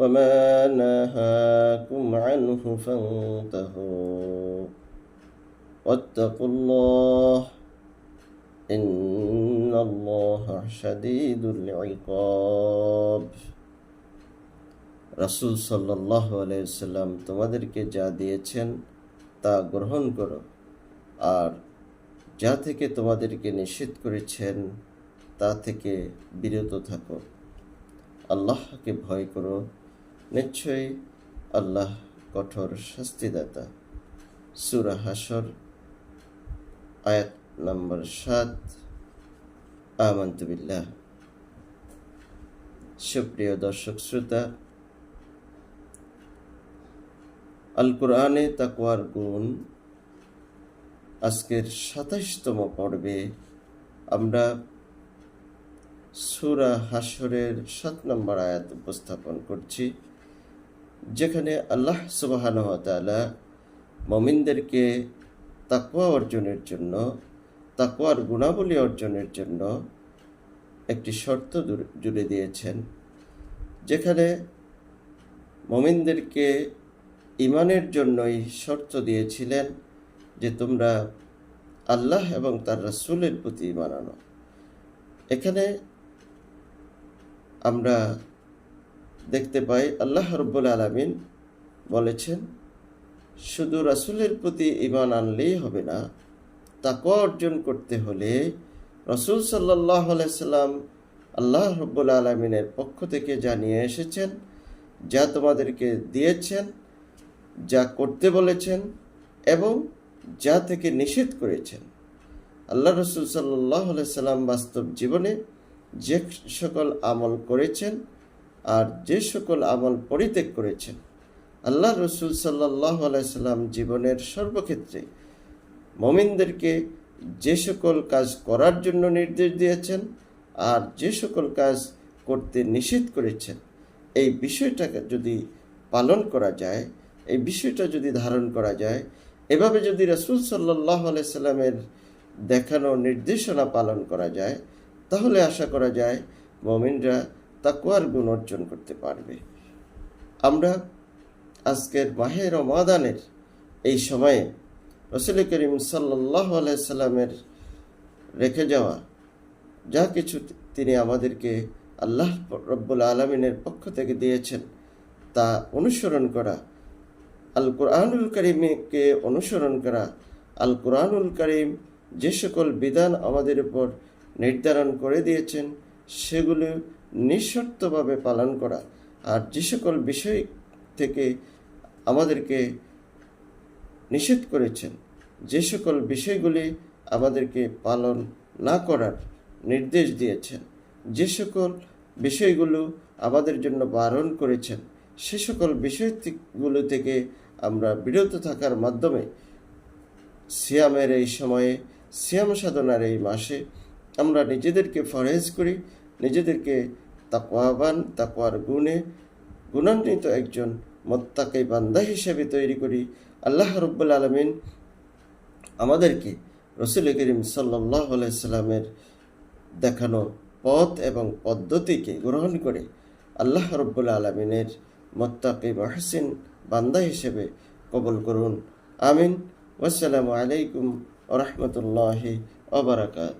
وما نهاكم عنه فانتهوا واتقوا الله إن الله شديد العقاب রাসূল সাল্লাল্লাহু আলাইহি সাল্লাম তোমাদেরকে যা দিয়েছেন তা গ্রহণ করো আর যা থেকে তোমাদেরকে নিষেধ করেছেন তা থেকে বিরত থাকো আল্লাহকে ভয় করো নিশ্চয়ই আল্লাহ কঠোর শাস্তিদাতা। সুরা হাসর আয়াত নম্বর সাত। আমন্তবিল্লাহ সুপ্রিয় দর্শক শ্রোতা আল কোরআনে তাকুয়ার গুণ আজকের সাতাইশতম পর্বে আমরা সুরা হাসরের সাত নম্বর আয়াত উপস্থাপন করছি। যেখানে আল্লাহ সুবাহানহতালা মমিনদেরকে তাকুয়া অর্জনের জন্য তাকুয়ার গুণাবলী অর্জনের জন্য একটি শর্ত জুড়ে দিয়েছেন, যেখানে মমিনদেরকে ইমানের জন্যই শর্ত দিয়েছিলেন যে তোমরা আল্লাহ এবং তার রাসুলের প্রতি ইমান আনো। এখানে আমরা দেখতে পাই, আল্লাহ রব্বুল আলমিন বলেছেন, শুধু রাসুলের প্রতি ইমান আনলেই হবে না তাকে অর্জন করতে হলে রসুল সাল্লাহ সাল্লাম আল্লাহ রব্বুল আলমিনের পক্ষ থেকে যা নিয়ে এসেছেন, যা তোমাদেরকে দিয়েছেন, যা করতে বলেছেন এবং যা থেকে নিষেধ করেছেন। আল্লাহ রসুল সাল্লাহ সাল্লাম বাস্তব জীবনে যে সকল আমল করেছেন আর যে সকল আমল পরিত্যাগ করেছেন, আল্লাহ রসুল সাল্লাহ আলাইসাল্লাম জীবনের সর্বক্ষেত্রে মমিনদেরকে যে সকল কাজ করার জন্য নির্দেশ দিয়েছেন আর যে সকল কাজ করতে নিষেধ করেছেন, এই বিষয়টাকে যদি পালন করা যায়, এই বিষয়টা যদি ধারণ করা যায়, এভাবে যদি রসুল সাল্লাহ সাল্লামের দেখানো নির্দেশনা পালন করা যায়, তাহলে আশা করা যায় মমিনরা তাকুয়ার গুণ অর্জন করতে পারবে। আমরা আজকের মাহে রমাদানের এই সময়ে রসুল করিম সাল্লাহ সাল্লামের রেখে যাওয়া যা কিছু তিনি আমাদেরকে আল্লাহ রব্বুল আলমিনের পক্ষ থেকে দিয়েছেন, তা অনুসরণ করা আল কোরআনুল করিমকে অনুসরণ করা আল কোরআনুল করিম যে সকল বিধান আমাদের উপর নির্ধারণ করে দিয়েছেন সেগুলো নিঃশর্তভাবে পালন করা। আর যে সকল বিষয় থেকে আমাদেরকে নিষেধ করেছেন, যে সকল বিষয়গুলি আমাদেরকে পালন না করার নির্দেশ দিয়েছেন, যে সকল বিষয়গুলো আমাদের জন্য বারণ করেছেন, সে সকল বিষয়গুলো থেকে আমরা বিরত থাকার মাধ্যমে সিয়ামের এই সময়ে, সিয়াম সাধনার এই মাসে আমরা নিজেদেরকে ফরেজ করি নিজেদেরকে তাকওয়াবান, তাকওয়ার গুণে গুণান্বিত একজন মত্তাকে বান্দা হিসেবে তৈরি করি। আল্লাহ রব্বুল আলমিন আমাদেরকে রসুল করিম সাল্লাহ সাল্লামের দেখানো পথ এবং পদ্ধতিকে গ্রহণ করে আল্লাহ রব্বুল আলমিনের মোত্তাকে মহসিন বান্দা হিসেবে কবল করুন। আমিন। ওয়াসালামু আলাইকুম রহমতুল্লাহ ওবরাকাত